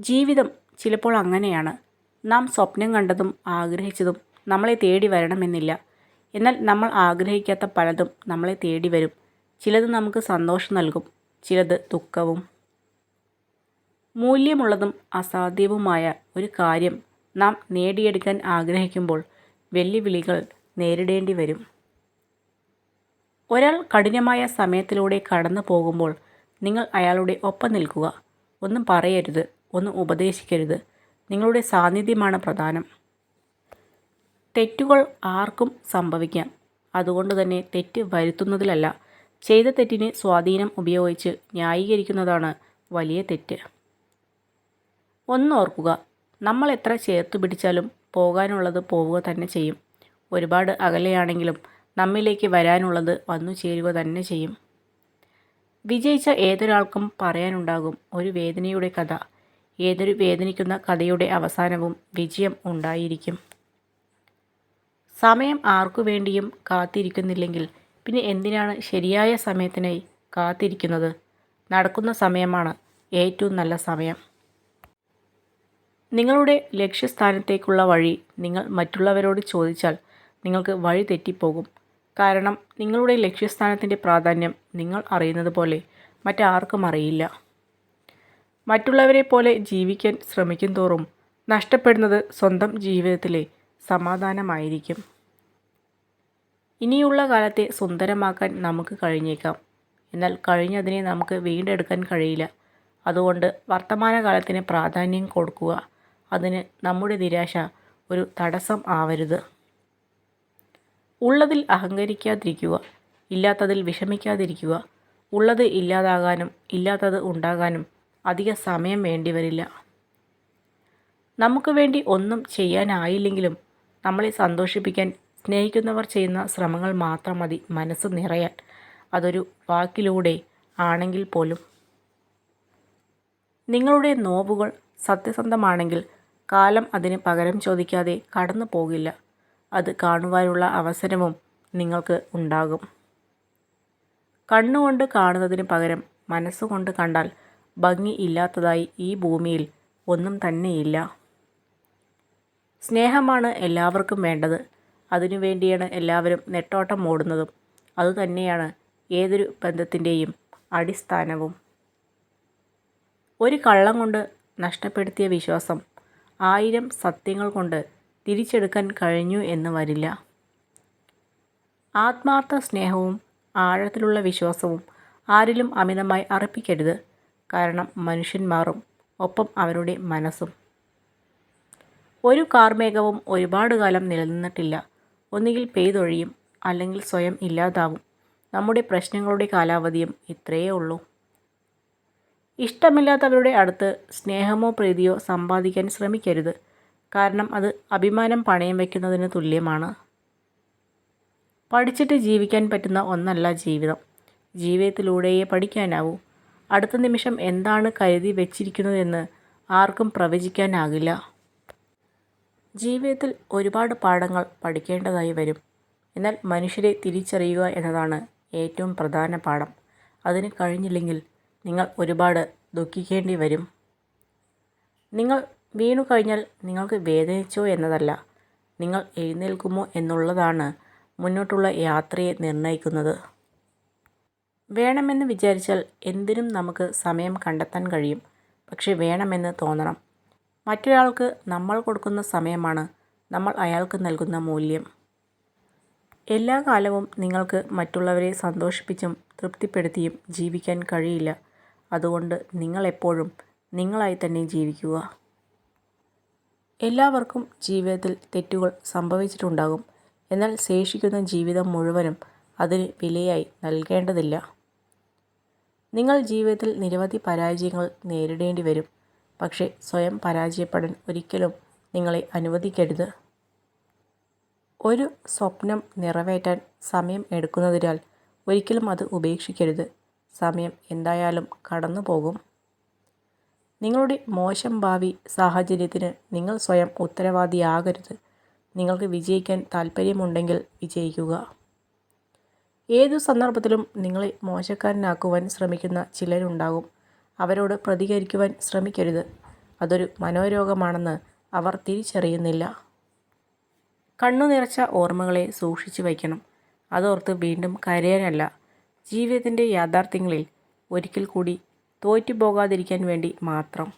ജീവിതം ചിലപ്പോൾ അങ്ങനെയാണ്. നാം സ്വപ്നം കണ്ടതും ആഗ്രഹിച്ചതും നമ്മളെ തേടി വരണമെന്നില്ല. എന്നാൽ നമ്മൾ ആഗ്രഹിക്കാത്ത പലതും നമ്മളെ തേടി വരും. ചിലത് നമുക്ക് സന്തോഷം നൽകും ചിലത് ദുഃഖവും. മൂല്യമുള്ളതും അസാധ്യവുമായ ഒരു കാര്യം നാം നേടിയെടുക്കാൻ ആഗ്രഹിക്കുമ്പോൾ വെല്ലുവിളികൾ നേരിടേണ്ടി വരും. ഒരാൾ കഠിനമായ സമയത്തിലൂടെ കടന്നു പോകുമ്പോൾ നിങ്ങൾ അയാളുടെ ഒപ്പം നിൽക്കുക. ഒന്നും പറയരുത്. ഒന്നും ഉപദേശിക്കരുത്. നിങ്ങളുടെ സാന്നിധ്യമാണ് പ്രധാനം. തെറ്റുകൾ ആർക്കും സംഭവിക്കാം. അതുകൊണ്ട് തന്നെ തെറ്റ് വരുത്തുന്നതിലല്ല. ചെയ്ത തെറ്റിനെ സ്വാധീനം ഉപയോഗിച്ച് ന്യായീകരിക്കുന്നതാണ് വലിയ തെറ്റ്. ഒന്നോർക്കുക നമ്മൾ എത്ര ചേർത്ത് പിടിച്ചാലും പോകാനുള്ളത് പോവുക തന്നെ ചെയ്യും. ഒരുപാട് അകലെയാണെങ്കിലും നമ്മിലേക്ക് വരാനുള്ളത് വന്നു ചേരുക തന്നെ ചെയ്യും. വിജയിച്ച ഏതൊരാൾക്കും പറയാനുണ്ടാകും ഒരു വേദനയുടെ കഥ. ഏതൊരു വേദനിക്കുന്ന കഥയുടെ അവസാനവും വിജയം ഉണ്ടായിരിക്കും. സമയം ആർക്കു വേണ്ടിയും കാത്തിരിക്കുന്നില്ലെങ്കിൽ പിന്നെ എന്തിനാണ് ശരിയായ സമയത്തിനായി കാത്തിരിക്കുന്നത്? നടക്കുന്ന സമയമാണ് ഏറ്റവും നല്ല സമയം. നിങ്ങളുടെ ലക്ഷ്യസ്ഥാനത്തേക്കുള്ള വഴി നിങ്ങൾ മറ്റുള്ളവരോട് ചോദിച്ചാൽ നിങ്ങൾക്ക് വഴി തെറ്റിപ്പോകും. കാരണം നിങ്ങളുടെ ലക്ഷ്യസ്ഥാനത്തിന്റെ പ്രാധാന്യം നിങ്ങൾ അറിയുന്നത് പോലെ മറ്റാർക്കും അറിയില്ല. മറ്റുള്ളവരെ പോലെ ജീവിക്കാൻ ശ്രമിക്കും തോറും നഷ്ടപ്പെടുന്നത് സ്വന്തം ജീവിതത്തിലെ സമാധാനമായിരിക്കും. ഇനിയുള്ള കാലത്തെ സുന്ദരമാക്കാൻ നമുക്ക് കഴിഞ്ഞേക്കാം. എന്നാൽ കഴിഞ്ഞതിനെ നമുക്ക് വീണ്ടെടുക്കാൻ കഴിയില്ല. അതുകൊണ്ട് വർത്തമാനകാലത്തിന് പ്രാധാന്യം കൊടുക്കുക. അതിന് നമ്മുടെ നിരാശ ഒരു തടസ്സം ആവരുത്. ഉള്ളതിൽ അഹങ്കരിക്കാതിരിക്കുക ഇല്ലാത്തതിൽ വിഷമിക്കാതിരിക്കുക ഉള്ളത് ഇല്ലാതാകാനും ഇല്ലാത്തത് ഉണ്ടാകാനും അധിക സമയം വേണ്ടിവരില്ല നമുക്ക് വേണ്ടി ഒന്നും ചെയ്യാനായില്ലെങ്കിലും നമ്മളെ സന്തോഷിപ്പിക്കാൻ സ്നേഹിക്കുന്നവർ ചെയ്യുന്ന ശ്രമങ്ങൾ മാത്രം മതി മനസ്സ് നിറയാൻ. അതൊരു വാക്കിലൂടെ ആണെങ്കിൽ പോലും. നിങ്ങളുടെ നോവുകൾ സത്യസന്ധമാണെങ്കിൽ കാലം അതിന് പകരം ചോദിക്കാതെ കടന്നു പോകില്ല. അത് കാണുവാനുള്ള അവസരവും നിങ്ങൾക്ക് ഉണ്ടാകും. കണ്ണുകൊണ്ട് കാണുന്നതിന് പകരം മനസ്സുകൊണ്ട് കണ്ടാൽ ഭംഗി ഇല്ലാത്തതായി ഈ ഭൂമിയിൽ ഒന്നും തന്നെയില്ല. സ്നേഹമാണ് എല്ലാവർക്കും വേണ്ടത്. അതിനു വേണ്ടിയാണ് എല്ലാവരും നെട്ടോട്ടം ഓടുന്നതും. അതുതന്നെയാണ് ഏതൊരു ബന്ധത്തിന്റെയും അടിസ്ഥാനവും. ഒരു കള്ളം കൊണ്ട് നഷ്ടപ്പെടുത്തിയ വിശ്വാസം ആയിരം സത്യങ്ങൾ കൊണ്ട് തിരിച്ചെടുക്കാൻ കഴിഞ്ഞു എന്ന് വരില്ല. ആത്മാർത്ഥ സ്നേഹവും ആഴത്തിലുള്ള വിശ്വാസവും ആരിലും അമിതമായി അർപ്പിക്കരുത്. കാരണം മനുഷ്യൻ മാറും ഒപ്പം അവരുടെ മനസ്സും. ഒരു കാർമേഘവും ഒരുപാട് കാലം നിലനിന്നിട്ടില്ല. ഒന്നുകിൽ പെയ്തൊഴിയും അല്ലെങ്കിൽ സ്വയം ഇല്ലാതാവും. നമ്മുടെ പ്രശ്നങ്ങളുടെ കാലാവധിയും ഇത്രയേ ഉള്ളൂ. ഇഷ്ടമില്ലാത്തവരുടെ അടുത്ത് സ്നേഹമോ പ്രീതിയോ സമ്പാദിക്കാൻ ശ്രമിക്കരുത്. കാരണം അത് അഭിമാനം പണയം വയ്ക്കുന്നതിന് തുല്യമാണ്. പഠിച്ചിട്ട് ജീവിക്കാൻ പറ്റുന്ന ഒന്നല്ല ജീവിതം. ജീവിതത്തിലൂടെയേ പഠിക്കാനാവൂ. അടുത്ത നിമിഷം എന്താണ് കരുതി വെച്ചിരിക്കുന്നതെന്ന് ആർക്കും പ്രവചിക്കാനാകില്ല. ജീവിതത്തിൽ ഒരുപാട് പാഠങ്ങൾ പഠിക്കേണ്ടതായി വരും. എന്നാൽ മനുഷ്യരെ തിരിച്ചറിയുക എന്നതാണ് ഏറ്റവും പ്രധാന പാഠം. അതിന് കഴിഞ്ഞില്ലെങ്കിൽ നിങ്ങൾ ഒരുപാട് ദുഃഖിക്കേണ്ടി വരും. നിങ്ങൾ വീണു കഴിഞ്ഞാൽ നിങ്ങൾക്ക് വേദനിച്ചോ എന്നതല്ല. നിങ്ങൾ എഴുന്നേൽക്കുമോ എന്നുള്ളതാണ് മുന്നോട്ടുള്ള യാത്രയെ നിർണയിക്കുന്നത്. വേണമെന്ന് വിചാരിച്ചാൽ എന്തിനും നമുക്ക് സമയം കണ്ടെത്താൻ കഴിയും. പക്ഷെ വേണമെന്ന് തോന്നണം. മറ്റൊരാൾക്ക് നമ്മൾ കൊടുക്കുന്ന സമയമാണ് നമ്മൾ അയാൾക്ക് നൽകുന്ന മൂല്യം. എല്ലാ കാലവും നിങ്ങൾക്ക് മറ്റുള്ളവരെ സന്തോഷിപ്പിച്ചും തൃപ്തിപ്പെടുത്തിയും ജീവിക്കാൻ കഴിയില്ല. അതുകൊണ്ട് നിങ്ങളെപ്പോഴും നിങ്ങളായി തന്നെ ജീവിക്കുക. എല്ലാവർക്കും ജീവിതത്തിൽ തെറ്റുകൾ സംഭവിച്ചിട്ടുണ്ടാകും. എന്നാൽ ശേഷിക്കുന്ന ജീവിതം മുഴുവനും അതിന് വിലയായി നൽകേണ്ടതില്ല. നിങ്ങൾ ജീവിതത്തിൽ നിരവധി പരാജയങ്ങൾ നേരിടേണ്ടി വരും. പക്ഷേ സ്വയം പരാജയപ്പെടാൻ ഒരിക്കലും നിങ്ങളെ അനുവദിക്കരുത്. ഒരു സ്വപ്നം നിറവേറ്റാൻ സമയം എടുക്കുന്നതിനാൽ ഒരിക്കലും അത് ഉപേക്ഷിക്കരുത്. സമയം എന്തായാലും കടന്നു പോകും. നിങ്ങളുടെ മോശം ഭാവി സാഹചര്യത്തിന് നിങ്ങൾ സ്വയം ഉത്തരവാദിയാകരുത്. നിങ്ങൾക്ക് വിജയിക്കാൻ താൽപ്പര്യമുണ്ടെങ്കിൽ വിജയിക്കുക. ഏതു സന്ദർഭത്തിലും നിങ്ങളെ മോശക്കാരനാക്കുവാൻ ശ്രമിക്കുന്ന ചിലരുണ്ടാകും അവരോട് പ്രതികരിക്കുവാൻ ശ്രമിക്കരുത് അതൊരു മനോരോഗമാണെന്ന് അവർ തിരിച്ചറിയുന്നില്ല. കണ്ണു നിറച്ച ഓർമ്മകളെ സൂക്ഷിച്ചു വയ്ക്കണം. അതോർത്ത് വീണ്ടും കരയാനല്ല, ജീവിതത്തിന്റെ യാഥാർത്ഥ്യങ്ങളിൽ ഒരിക്കൽ കൂടി തോറ്റുപോകാതിരിക്കാൻ വേണ്ടി മാത്രം.